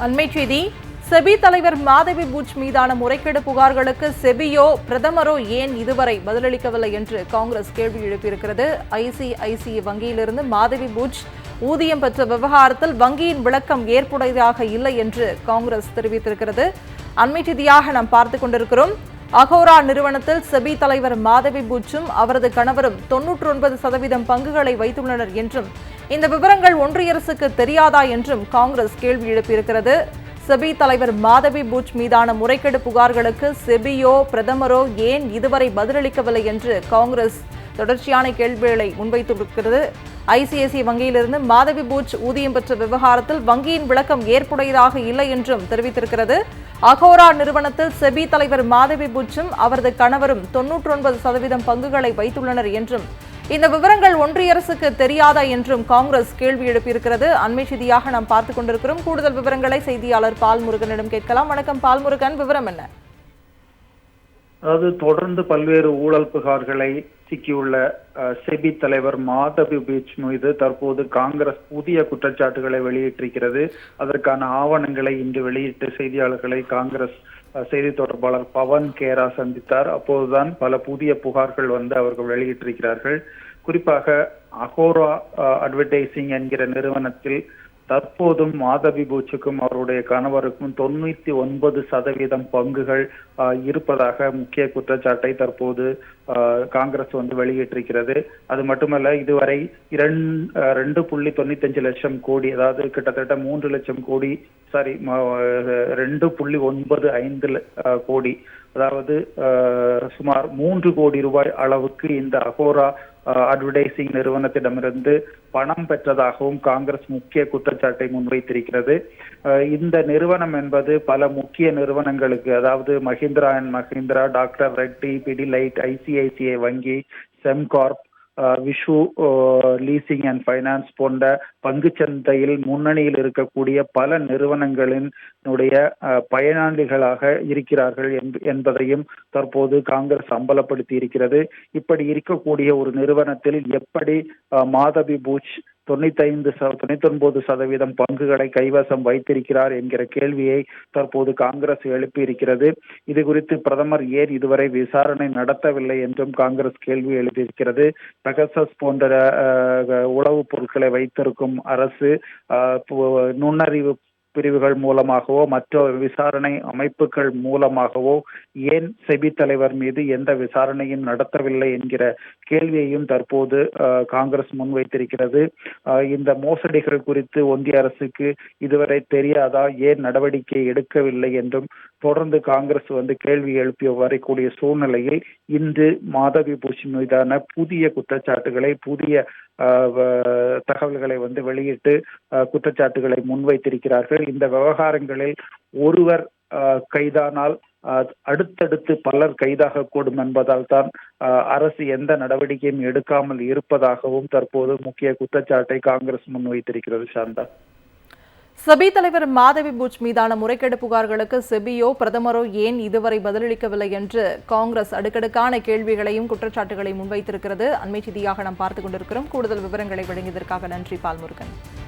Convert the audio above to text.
அண்மை செய்தி செபி தலைவர் மாதவி பூஜ் மீதான முறைகேடு புகார்களுக்கு செபியோ பிரதமரோ ஏன் இதுவரை பதிலளிக்கவில்லை என்று காங்கிரஸ் கேள்வி எழுப்பியிருக்கிறது. ஐசிஐசிஐ வங்கியிலிருந்து மாதவி பூஜ் ஊதியம் பெற்ற விவகாரத்தில் வங்கியின் விளக்கம் ஏற்புடையதாக இல்லை என்று காங்கிரஸ் தெரிவித்திருக்கிறது. அண்மை செய்தியாக நாம் பார்த்துக் கொண்டிருக்கிறோம். அகோரா நிறுவனத்தில் செபி தலைவர் மாதவி பூச்சும் அவரது கணவரும் தொன்னூற்று ஒன்பது சதவீதம் பங்குகளை வைத்துள்ளனர் என்றும் இந்த விவரங்கள் ஒன்றிய அரசுக்கு தெரியாதா என்றும் காங்கிரஸ் கேள்வி எழுப்பியிருக்கிறது. செபி தலைவர் மாதவி பூச் மீதான முறைகேடு புகார்களுக்கு செபியோ பிரதமரோ ஏன் இதுவரை பதிலளிக்கவில்லை என்று காங்கிரஸ் தொடர்ச்சியான கேள்விகளை முன்வைத்திருக்கிறது. ஐசிஐசிஐ வங்கியிலிருந்து மாதவி பூச் ஊதியம் பெற்ற விவகாரத்தில் வங்கியின் விளக்கம் ஏற்புடையதாக இல்லை என்றும் தெரிவித்திருக்கிறது. அகோரா நிறுவனத்தில் செபி தலைவர் மாதவி பூச்சும் அவரது கணவரும் தொன்னூற்றி ஒன்பது சதவீதம் பங்குகளை வைத்துள்ளனர் என்றும் இந்த விவரங்கள் ஒன்றிய அரசுக்கு தெரியாதா என்றும் காங்கிரஸ் கேள்வி எழுப்பியிருக்கிறது. அண்மை செய்தியாக நாம் பார்த்துக் கொண்டிருக்கிறோம். கூடுதல் விவரங்களை செய்தியாளர் பால்முருகனிடம் கேட்கலாம். வணக்கம் பால்முருகன். விவரம் என்ன? அதாவது தொடர்ந்து பல்வேறு ஊழல் புகார்களை சிக்கியுள்ள செபி தலைவர் மாதவி பீச் மீது தற்போது காங்கிரஸ் புதிய குற்றச்சாட்டுகளை வெளியிட்டிருக்கிறது. அதற்கான ஆவணங்களை இன்று வெளியிட்டு செய்தியாளர்களை காங்கிரஸ் அஹ், செய்தி தொடர்பாளர் பவன் கேரா சந்தித்தார். அப்போதுதான் பல புதிய புகார்கள் வந்து அவர்கள் வெளியிட்டிருக்கிறார்கள். குறிப்பாக அகோரா அட்வர்டைசிங் என்கிற நிறுவனத்தில் தற்போதும் மாதவி பூச்சுக்கும் அவருடைய கணவருக்கும் தொண்ணூத்தி ஒன்பது சதவீதம் பங்குகள் ஆஹ், இருப்பதாக முக்கிய குற்றச்சாட்டை தற்போது ஆஹ், காங்கிரஸ் வந்து வெளியிட்டிருக்கிறது. அது மட்டுமல்ல இதுவரை ரெண்டு புள்ளி தொண்ணூத்தஞ்சு லட்சம் கோடி அதாவது கிட்டத்தட்ட மூன்று லட்சம் கோடி சாரி ரெண்டு புள்ளி ஒன்பது ஐந்து ஆஹ், கோடி அதாவது சுமார் மூன்று கோடி ரூபாய் அளவுக்கு இந்த அகோரா அட்வர்டைசிங் நிறுவனத்திடமிருந்து பணம் பெற்றதாகவும் காங்கிரஸ் முக்கிய குற்றச்சாட்டை முன்வைத்திருக்கிறது. இந்த நிறுவனம் என்பது பல முக்கிய நிறுவனங்களுக்கு அதாவது Mahindra and Mahindra doctor Reddy Pidilite ICICI வங்கி செம்கார்ப் விஷு லீசிங் அண்ட் ஃபைனான்ஸ் போன்ற பங்குச்சந்தையில் முன்னணியில் இருக்கக்கூடிய பல நிறுவனங்களின் உடைய அஹ், பயனாளிகளாக இருக்கிறார்கள் என்ப- என்பதையும் தற்போது காங்கிரஸ் அம்பலப்படுத்தி இருக்கிறது. இப்படி இருக்கக்கூடிய ஒரு நிறுவனத்தில் எப்படி மாதவி பூச் தொண்ணூத்தைந்து தொண்ணூத்தி ஒன்பது சதவீதம் பங்குகளை கைவசம் வைத்திருக்கிறார் என்கிற கேள்வியை தற்போது காங்கிரஸ் எழுப்பி இருக்கிறது இது குறித்து பிரதமர் ஏன் இதுவரை விசாரணை நடத்தவில்லை என்றும் காங்கிரஸ் கேள்வி எழுப்பியிருக்கிறது பெகசஸ் போன்ற உளவுப் பொருட்களை வைத்திருக்கும் அரசு பு- நுண்ணறிவு பிரிவுகள் மூலமாகவோ மற்ற விசாரணை அமைப்புகள் மூலமாகவோ ஏன் செபி தலைவர் மீது எந்த விசாரணையும் நடத்தவில்லை என்கிற கேள்வியையும் தற்போது காங்கிரஸ் முன்வைத்திருக்கிறது. இந்த மோசடிகள் குறித்து ஒன்றிய அரசுக்கு இதுவரை தெரியாதா? ஏன் நடவடிக்கை எடுக்கவில்லை என்றும் தொடர்ந்து காங்கிரஸ் வந்து கேள்வி எழுப்பி வரக்கூடிய சூழ்நிலையில் இன்று மாதவி பூஷன் மீதான புதிய குற்றச்சாட்டுகளை புதிய தகவல்களை வந்து வெளியிட்டு குற்றச்சாட்டுகளை முன்வைத்திருக்கிறார்கள். இந்த விவகாரங்களில் ஒருவர் கைதானால் அஹ், அடுத்தடுத்து பலர் கைதாக கூடும் என்பதால் தான் அஹ், அரசு எந்த நடவடிக்கையும் எடுக்காமல் இருப்பதாகவும் தற்போது முக்கிய குற்றச்சாட்டை காங்கிரஸ் முன்வைத்திருக்கிறது சாந்தா. செபி தலைவர் மாதவி புஜ் மீதான முறைகேடு புகார்களுக்கு செபியோ பிரதமரோ ஏன் இதுவரை பதிலளிக்கவில்லை என்று காங்கிரஸ் அடுக்கடுக்கான கேள்விகளையும் குற்றச்சாட்டுகளையும் முன்வைத்திருக்கிறது. அண்மை செய்தியாக நாம் பார்த்துக் கொண்டிருக்கிறோம். கூடுதல் விவரங்களை வழங்கியதற்காக நன்றி பால்முருகன்.